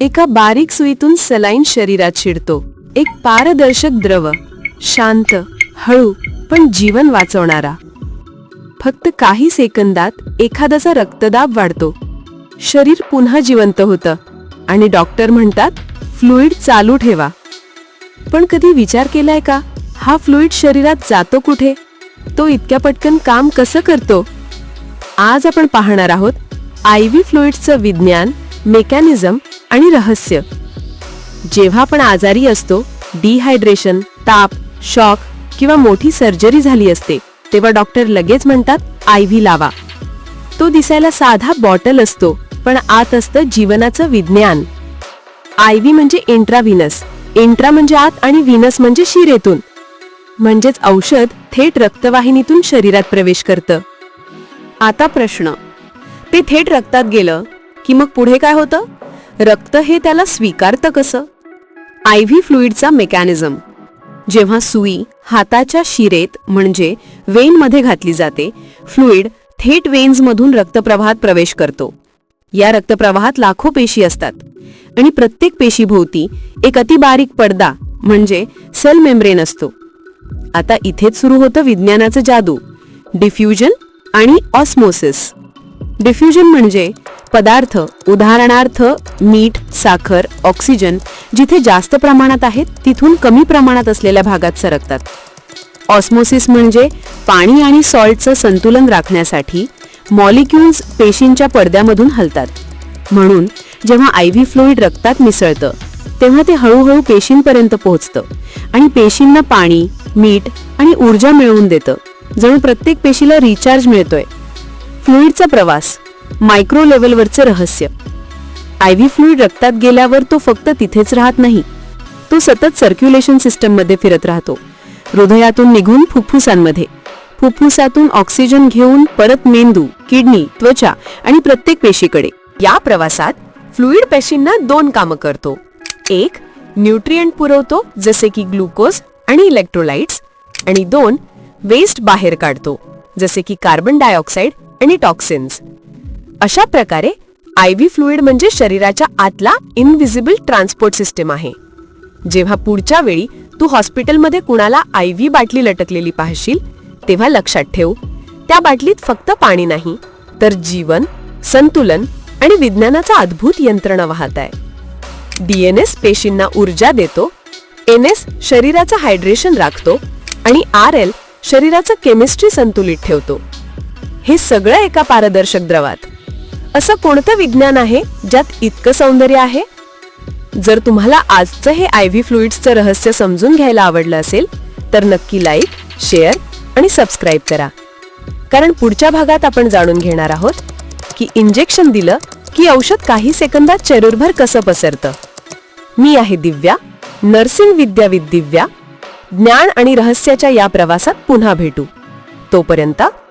एका बारीक सुईतून सलाईन शरीरात शिरतो. एक पारदर्शक द्रव शांत हळू पण जीवन वाचवणारा. फक्त काही सेकंदात एखाद्याचा रक्तदाब वाढतो. शरीर पुन्हा जिवंत होतं आणि डॉक्टर म्हणतात फ्लुईड चालू ठेवा. पण कधी विचार केलाय का? हा फ्लुईड शरीरात जातो कुठे? तो इतक्या पटकन काम कसं करतो? आज आपण पाहणार आहोत आय व्ही फ्लुईडचं विज्ञान मेकॅनिझम आणि रहस्य. जेव्हा आपण आजारी असतो डिहायड्रेशन ताप शॉक किंवा मोठी सर्जरी झाली असते तेव्हा डॉक्टर लगेच म्हणतात आय व्ही लावा. तो दिसायला साधा बॉटल असतो पण आत असतं जीवनाचं विज्ञान. आय व्ही म्हणजे इंट्राव्हिनस इंट्रा म्हणजे आत आणि व्हिनस म्हणजे शिरेतून. म्हणजेच औषध थेट रक्तवाहिनीतून शरीरात प्रवेश करतं. आता प्रश्न. ते थेट रक्तात गेलं की मग पुढे काय होतं? रक्त हे त्याला स्वीकारतं कसं? आय व्ही फ्लुईडचा मेकॅनिझम. जेव्हा सुई हाताच्या शिरेत म्हणजे वेनमध्ये घातली जाते फ्लुईड थेट वेन्समधून रक्तप्रवाहात प्रवेश करतो. या रक्तप्रवाहात लाखो पेशी असतात आणि प्रत्येक पेशीभोवती एक अतिबारीक पडदा म्हणजे सेल मेम्ब्रेन असतो. आता इथेच सुरू होतं विज्ञानाचं जादू डिफ्युजन आणि ऑस्मोसिस. डिफ्युजन म्हणजे पदार्थ उदाहरणार्थ मीठ साखर ऑक्सिजन जिथे जास्त प्रमाणात आहेत तिथून कमी प्रमाणात असलेल्या भागात सरकतात. ऑस्मोसिस म्हणजे पाणी आणि सॉल्टचं संतुलन राखण्यासाठी मॉलिक्युल्स पेशींच्या पडद्यामधून हलतात. म्हणून जेव्हा आय व्ही फ्लोईड रक्तात मिसळतं तेव्हा ते हळूहळू पेशींपर्यंत पोहोचतं आणि पेशींना पाणी मीठ आणि ऊर्जा मिळवून देतं जणू प्रत्येक पेशीला रिचार्ज मिळतोय. फ्लुईडचा प्रवास मायक्रो लेवलवरचे रहस्य. आय व्ही फ्लुईड रक्तात गेल्यावर तो फक्त तिथेच राहत नाही. तो सतत सर्क्युलेशन सिस्टममध्ये फिरत राहतो. हृदयातून निघून फुफ्फुसांमध्ये. फुफ्फुसातून ऑक्सिजन घेऊन परत मेंदू किडनी त्वचा आणि प्रत्येक पेशीकडे. या प्रवासात फ्लुईड पेशींना दोन कामं करतो. एक न्यूट्रिएंट पुरवतो जसे की ग्लुकोज आणि इलेक्ट्रोलाइट्स. आणि दोन वेस्ट बाहेर काढतो जसे की कार्बन डायऑक्साईड आणि टॉक्सिन्स. अशा प्रकारे आय व्ही फ्लुईड म्हणजे शरीराच्या आतला इनव्हिजिबल ट्रान्सपोर्ट सिस्टम आहे. जेव्हा पुढच्या वेळी तू हॉस्पिटलमध्ये कुणाला आय व्ही बाटली लटकलेली पाहशील तेव्हा लक्षात ठेव त्या बाटलीत फक्त पाणी नाही तर जीवन संतुलन आणि विज्ञानाचा अद्भुत यंत्रणा वाहत आहे डीएनएस पेशींना ऊर्जा देतो एन एस शरीराचं हायड्रेशन राखतो आणि आर एल शरीराचं केमिस्ट्री संतुलित ठेवतो. हे सगळं एका पारदर्शक द्रवात. असं कोणतं विज्ञान आहे ज्यात इतकं सौंदर्य आहे? जर तुम्हाला आजचं हे आय व्ही फ्लुईड्सचं रहस्य समजून घ्यायला आवडलं असेल तर नक्की लाईक शेअर आणि सबस्क्राईब करा. कारण पुढच्या भागात आपण जाणून घेणार आहोत की इंजेक्शन दिलं की औषध काही सेकंदात चेरूरभर कसं पसरतं. मी आहे दिव्या नर्सिंग विद्या विद दिव्या. ज्ञान आणि रहस्याच्या या प्रवासात पुन्हा भेटू. तोपर्यंत